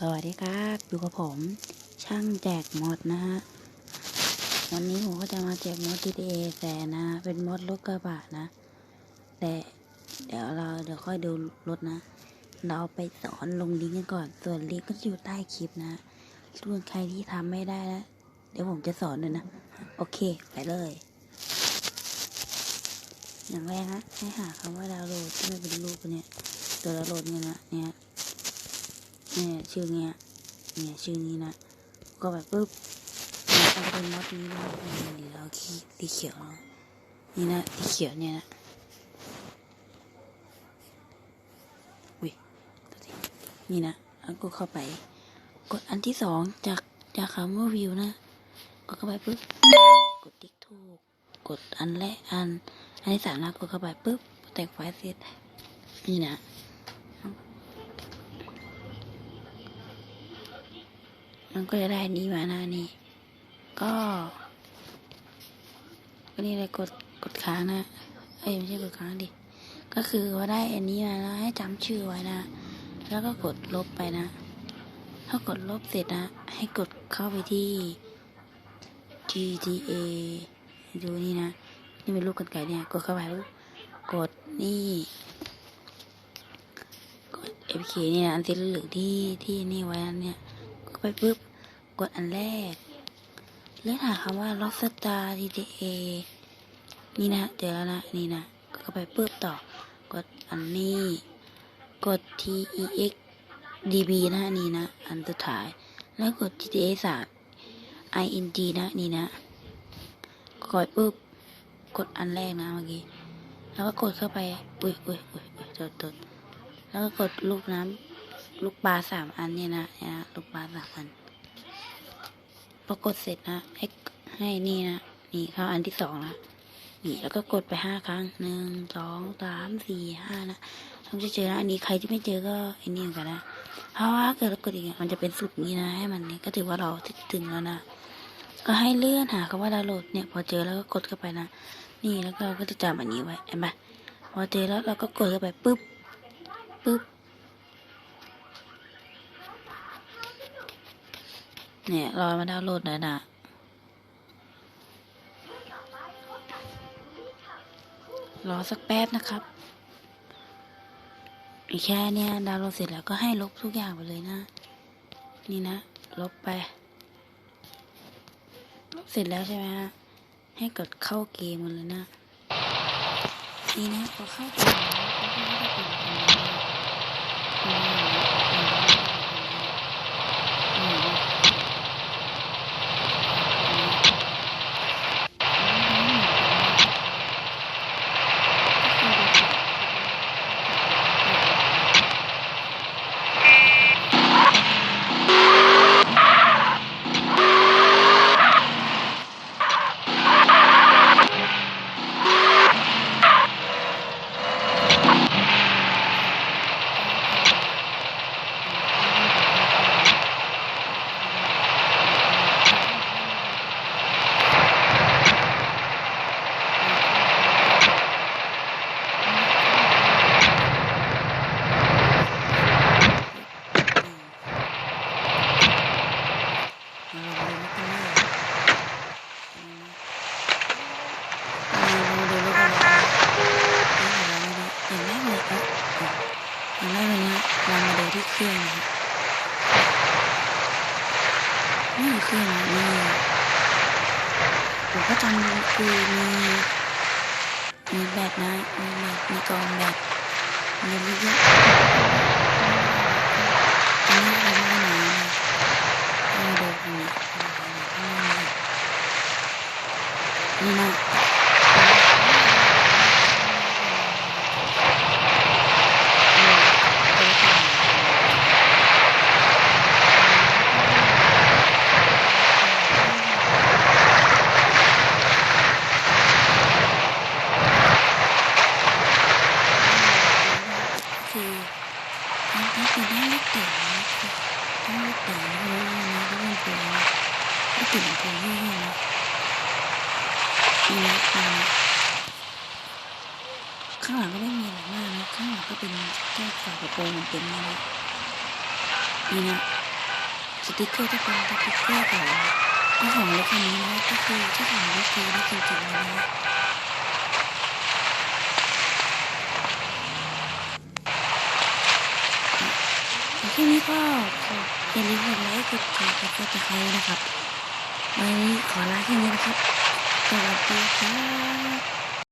สวัสดีครับอยู่กับผม ช่างแจกมดนะฮะวันนี้ผมก็จะมาแจกมด GTA แสนนะ เป็นมดรถกระบะนะ แต่เดี๋ยวเราเดี๋ยวค่อยดูรถนะ เราไปสอนลงลิงก์กันก่อน ส่วนลิงก์ก็จะอยู่ใต้คลิปนะส่วนใครที่ทำไม่ได้แล้วเดี๋ยวผมจะสอนเลยนะ โอเค ไปเลย อย่างแรกนะให้หาคำว่าดาวโหลดที่มันเป็นรูปเนี่ย ตัวดาวโหลดเนี่ยนะเนี่ย เนี่ยชื่อเนี้ยเนี่ยชื่อนี้นะ ก็แบบปุ๊บเนี่ยมันเป็นมอดนี้นะนี่เราขี้สีเขียวนี่นะสีเขียวเนี่ยนะอุ้ยนี่นะแล้วก็เข้าไป กดอันที่สองจากจากคำว่าวิวนะกดเข้าไปปุ๊บกดติ๊กถูกกดอันแรกอัน อันที่สามนะกดเข้าไปปุ๊บแต่งไฟเสร็จนี่นะ มันก็จะได้นี้มาหน้านี้ ก็ก็นี่เลยกดกดค้างนะเอ้ยไม่ใช่กดค้างดิก็คือว่าได้อันนี้มาแล้วให้จำชื่อไว้นะ แล้วก็กดลบไปนะ ถ้ากดลบเสร็จนะ ให้กดเข้าไปที่ GTA ดูนี่นะ นี่เป็นรูปกันไก่เนี่ย กดเข้าไปปุ๊บกดนี่กด FK เนี่ยอันสีเหลืองที่ที่นี่ไว้อันเนี่ย ไปปุ๊บ กดอันแรก เลือกหาคำว่า Rockstar GTA นี่นะเจอแล้วนะ นี่นะก็ไปปุ๊บต่อ กดอันนี้ กด TEX DB นะนี่นะ อันสุดท้าย แล้วกด GTA 3 ING นะนี่นะกดปุ๊บ กดอันแรกนะเมื่อกี้ แล้วก็กดเข้าไป อุ้ยอุ้ยอุ้ยอุ้ยตดตดแล้วก็กดลูกน้ำ ลูกปลาสามอันเนี่ยนะเนี่ยนะลูกปลาสามอันพอกดเสร็จนะให้ให้นี่นะนี่เข้าอันที่สองนะนี่แล้วก็กดไปห้าครั้งหนึ่งสองสามสี่ห้านะต้องจะเจอนะอันนี้ใครที่ไม่เจอก็อ้นี่เหมือนกันนะเพราะว่าเกิดเรากดอีกมันจะเป็นสุดนี้นะให้มันนี่ก็ถือว่าเราถึงแล้วนะก็ให้เลื่อนหาคำว่าดาวน์โหลดเนี่ย พอเจอแล้วก็กดเข้าไปนะนี่แล้วก็ก็จะจำอันนี้ไว้เห็นไหมพอเจอแล้วเราก็กดเข้าไปปุ๊บปุ๊บ เนี่ยรอมาดาวน์โหลดหน่อยนะรอสักแป๊บนะครับ อีกแค่เนี่ยดาวน์โหลดเสร็จแล้วก็ให้ลบทุกอย่างไปเลยนะ นี่นะ ลบไป ลบเสร็จแล้วใช่ไหมฮะ ให้กดเข้าเกมมันเลยนะ นี่นะพอเข้าเกมแล้วก็ไม่ได้เป็นแบบนี้นะอืมอืมอืมอืม ที่เครื่องนะ นี่เครื่องนี่ผมก็จำคือมีมีแบตนะมีแบตมีกองแบตมีเยอะๆอันนี้เราไม่ได้ไหนนะนี่ดูนี่นี่นะคือ มันก็คือได้ลูกเต๋อได้ลูกเต๋อแล้นะแล้วมันเป็นลูกเต๋อเป็นยี่ห้นะนี่นะข้างหลังก็ไม่มีอะไรมากนะข้างหลังก็เป็นแค่ฝากระโปรงมันเป็นนี่นะนี่นะสติกเกอร์จะเป็นสติกเกอร์ของเจ้าของรถคันนี้นะก็คือเจ้าของรถคือนี่จริงๆนะ แต่นี้ก็ขออย่าลืมกดไลค์กดแชร์กดติดตามนะครับวันนี้ขอลาแค่นี้นะครับสวัสดีครับ